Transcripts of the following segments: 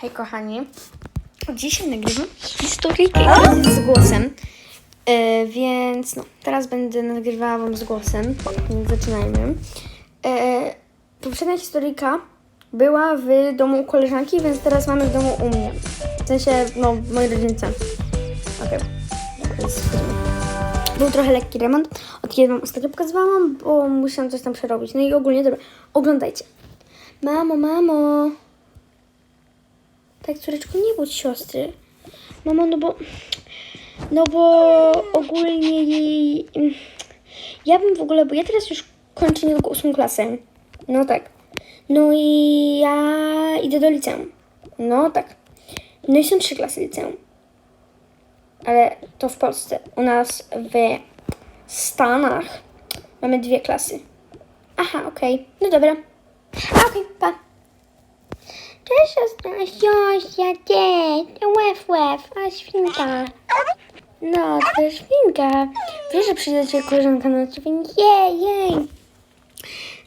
Hej kochani, dzisiaj nagrywam historyjkę z głosem, e, więc no, teraz będę nagrywała wam z głosem, więc zaczynajmy. E, poprzednia historyjka była w domu u koleżanki, więc teraz mamy w domu u mnie. W sensie, no, moi rodzice. Okej, więc był trochę lekki remont, od kiedy wam ostatnio pokazywałam, bo musiałam coś tam przerobić. No i ogólnie, dobra, oglądajcie. Mamo, mamo. Tak, córeczko, nie bądź siostry. Mamo, no bo... No bo ogólnie jej... Ja bym w ogóle... Bo ja teraz już kończę niedługo ósmą klasę. No tak. No i ja idę do liceum. No tak. No i są trzy klasy liceum. Ale to w Polsce. U nas w Stanach mamy dwie klasy. Aha, okej. No dobra. Okej, pa. Cześć, siostra, Siosia, gdzie? Łef, łef, a świnka. No, to świnka. Wiesz, że przyjdzie koleżanka na ciebie. Jej, jej.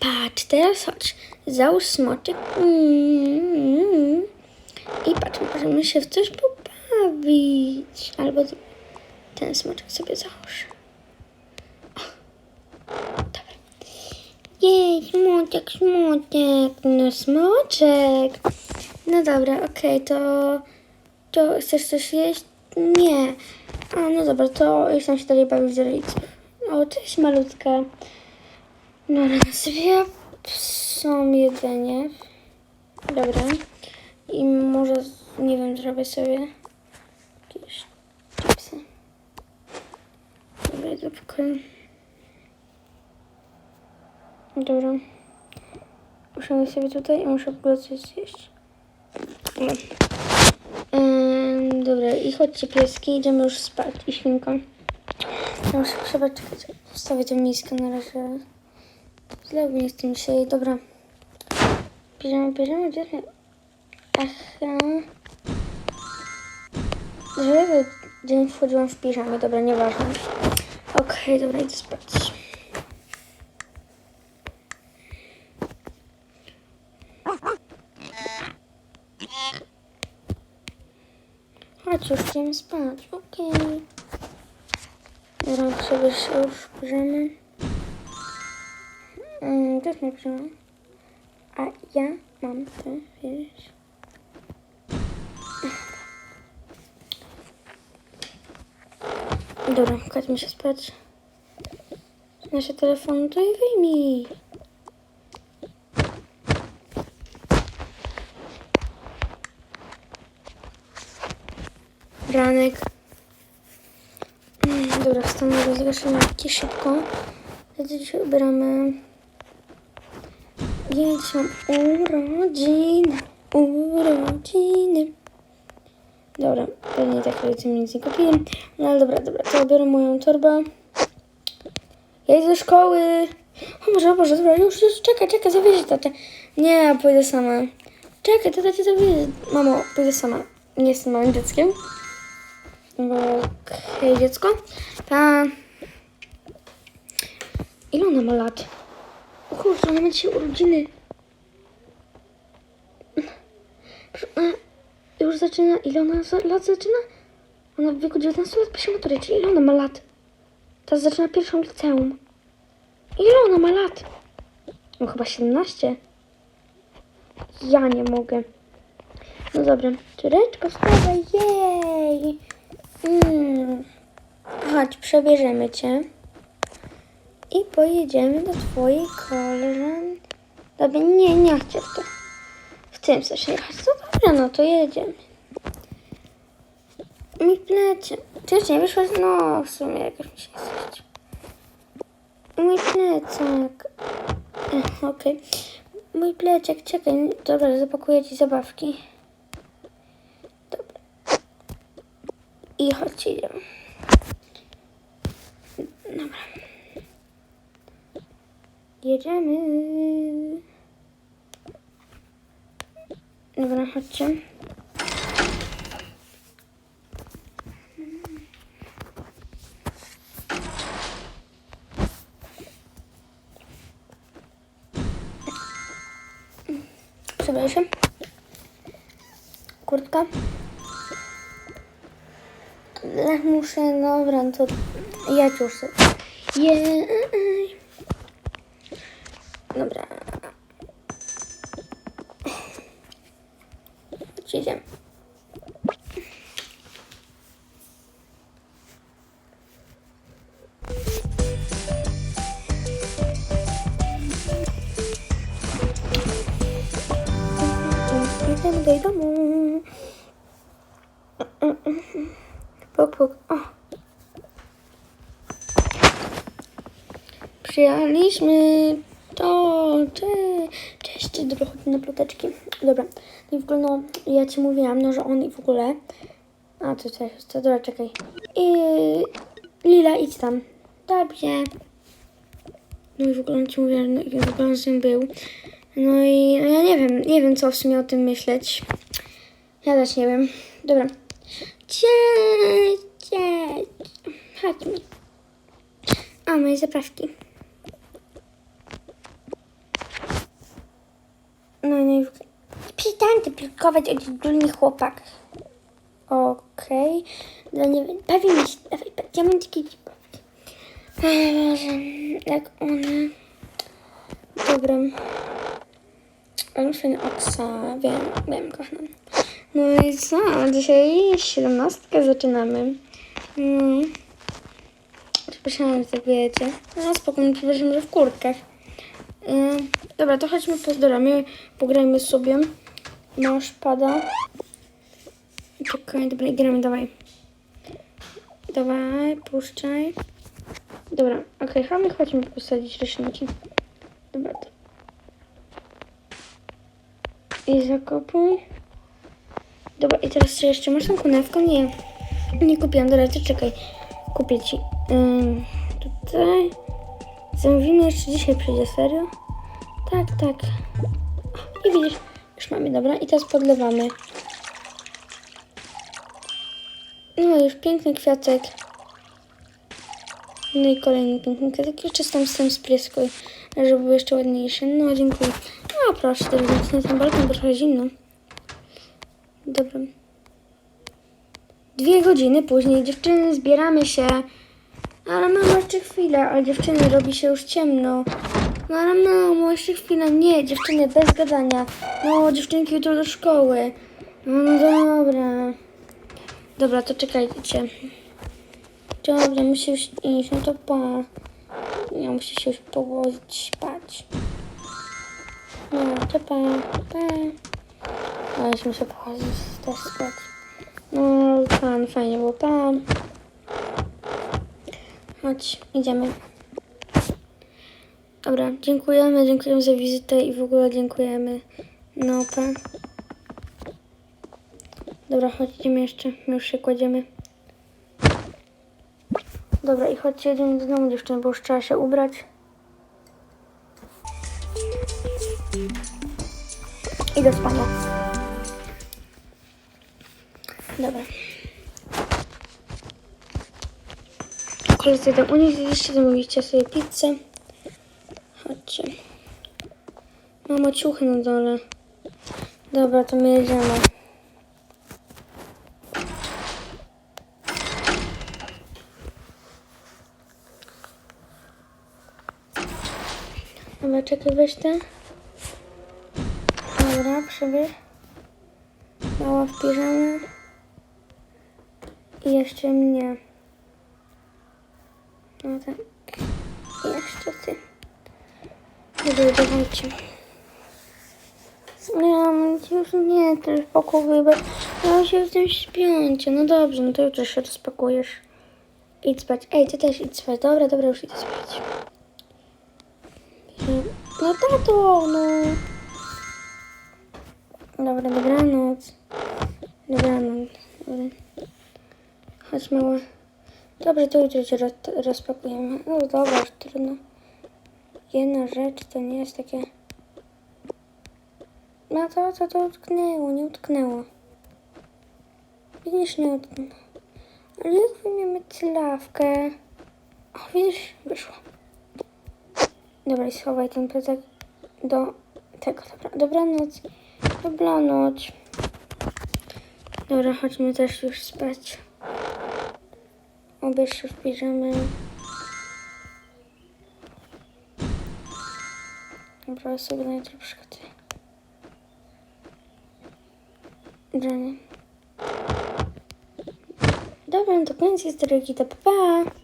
Patrz, teraz chodź. Załóż smoczek. Mm, I patrz, możemy się w coś pobawić. Albo ten smoczek sobie załóż. O, Dobra. Jej, smoczek, smoczek. No, smoczek. No dobra, okej, to... To chcesz coś jeść? Nie. A, no dobra, to już tam się dalej bawić z rodziców. O, cześć malutka. No, sobie są jedzenie. Dobra. I może, nie wiem, zrobię sobie jakieś chipsy. Dobra, do pokoju. Dobra. Usiądę sobie tutaj i muszę w ogóle coś zjeść. Ym, dobra, i chodźcie pieski, idziemy już spać i świnką. Ja muszę trzeba czekać. Wstawię to misko na razie. Źle z tym dzisiaj. Dobra. Bierzemy, bierzemy, ty? Aha. Żeby dzień wchodziłam w piżamie, dobra, nieważne. Okej, dobra, idę spać. Chodź, już idziemy spać. Okej. Dobra, przebierz się już, bierzemy. Mm, też nie bierzemy. A ja mam to, wiesz. Dobra, kładźmy się spać. Nasze telefony to i wyjmij. Ranek. Mm, Dobra, jakie szybko. Wtedy dzisiaj ubieramy. Ja dzisiaj urodziny, urodziny. Dobra, pewnie tak mi nic nie kupiłem. No ale dobra, dobra, to biorę moją torbę. Ja idę do szkoły. O Boże, o Boże, dobra, już, już, czekaj, czekaj, zawieź tatę. Nie, pójdę sama. Czekaj, tata cię zawiezie. Mamo, pójdę sama. Nie jestem małym dzieckiem. Okej, dziecko. Ta... Ile ona ma lat? O kurczę, ona ma dzisiaj urodziny. Ona Już zaczyna... Ile ona lat zaczyna? Ona w wieku 19 lat pisze maturę, czyli ile ona ma lat? Teraz zaczyna pierwszą liceum. Ile ona ma lat? No chyba 17. Ja nie mogę. No dobra. Córeczko, wstawaj, jej! Mm. Chodź, przebierzemy cię. I pojedziemy do twojej koleżanki. Dobra, nie, nie chcę w to. W tym chcesz jechać. To dobra, no to jedziemy. Mi plecie. Jeszcze nie wyszłaś? No, w sumie jakoś mi się chce. Mój plecak. Ech, Okej. Mój plecak, czekaj. Dobra, zapakuję ci zabawki. Dobra. I chodź, idziemy. Dobra. Jedziemy. Dobra, chodźcie. Przepraszam. kurtka. Muszę, dobra, to ja już sobie. Jej. Dobra. Chodź, Idziemy. Idziemy do domu. Puk, puk. O. Przyjechaliśmy. To, cześć. Cześć, chodźmy na ploteczki. Dobra, no i w ogóle, no, ja ci mówiłam, no, że on i w ogóle... A, to coś, to dobra, czekaj. I... Lila, idź tam. Dobrze. No i w ogóle ci mówię, no, w ogóle on z nim był. No i no ja nie wiem, nie wiem co w sumie o tym myśleć. Ja też nie wiem. Dobra. Cześć, cześć. Chodźmy. O, moje zaprawki. No i no i w... Pilkować o dziewczynni chłopak. Okej. No nie wiem, bawimy się. Bawi. Ej, Boże, jak one... Dobra. Olszyn Oksa, wiem, wiem, kocham. No i co? Dzisiaj 17 zaczynamy. No. Przepraszam, że tak wiecie. No spokojnie, przepraszam, że w kurtkach. Yy, dobra, to chodźmy po doramy, pograjmy sobie. Masz pada. Czekaj, dobra, gramy, dawaj. Dawaj, puszczaj. Dobra, okej, okay, chodźmy posadzić roślinki. Dobra, i zakopuj. Dobra, i teraz czy jeszcze masz tą konewkę? Nie. Nie kupiłam, dobra, czekaj. Kupię ci. Ym, tutaj. Zamówimy jeszcze dzisiaj przyjdzie, serio? Tak, tak. I widzisz, już mamy, dobra. I teraz podlewamy. No już piękny kwiatek. No i kolejny piękny kwiatek. Jeszcze tam z tym spryskuj, żeby był jeszcze ładniejszy. No, dziękuję. No proszę, więc na ten balkon, trochę zimno. Dobra. Dwie godziny później dziewczyny zbieramy się. Ale mamo, jeszcze chwilę, ale dziewczyny robi się już ciemno. No ale mamo, jeszcze chwilę. Nie, dziewczyny, bez gadania. No, dziewczynki jutro do szkoły. No, no dobra. Dobra, to czekajcie. Dobra, muszę już iść, no to pa. Ja muszę się już położyć, spać. No, to pa, pa. A już muszę pochodzić, też spać. No, pan, fajnie było, pan. Chodź, idziemy. Dobra, dziękujemy, dziękujemy za wizytę i w ogóle dziękujemy. No, pan. Dobra, chodź, idziemy jeszcze, my już się kładziemy. Dobra, i chodźcie, jedziemy do domu dziewczyny, bo już trzeba się ubrać. I do spania. Dobra. Koledzy tam u nich zjedliście, zamówiliście sobie pizzę. Chodźcie. Mamo, ciuchy na dole. Dobra, to my jedziemy. Dobra, czekaj, weź te. Dobra, przebierz. Mała w piżamie. I jeszcze mnie. No tak. Jeszcze ty. Dobra, dawajcie. No już nie, pakuj, bo ja się jestem śpiąca. No dobrze, no to jutro się rozpakujesz. Idź spać. Ej, ty też idź spać. Dobra, dobra, już idę spać. No tato, no. Dobra, dobranoc. Dobranoc. Dobra. Chodź mała. Dobrze, to jutro cię roz, rozpakujemy. No dobra, już trudno. Jedna rzecz to nie jest takie... No to, to, to utknęło, nie utknęło. Widzisz, nie utknęło. Ale jak wyjmiemy cylawkę? O, widzisz, wyszło. Dobra, schowaj ten plecak do tego. Dobra, dobranoc. Dobranoc. Dobra, chodźmy też już spać. Obie się w piżamie. Dobra, sobie na jutro Dobra, no to koniec jest to pa! pa.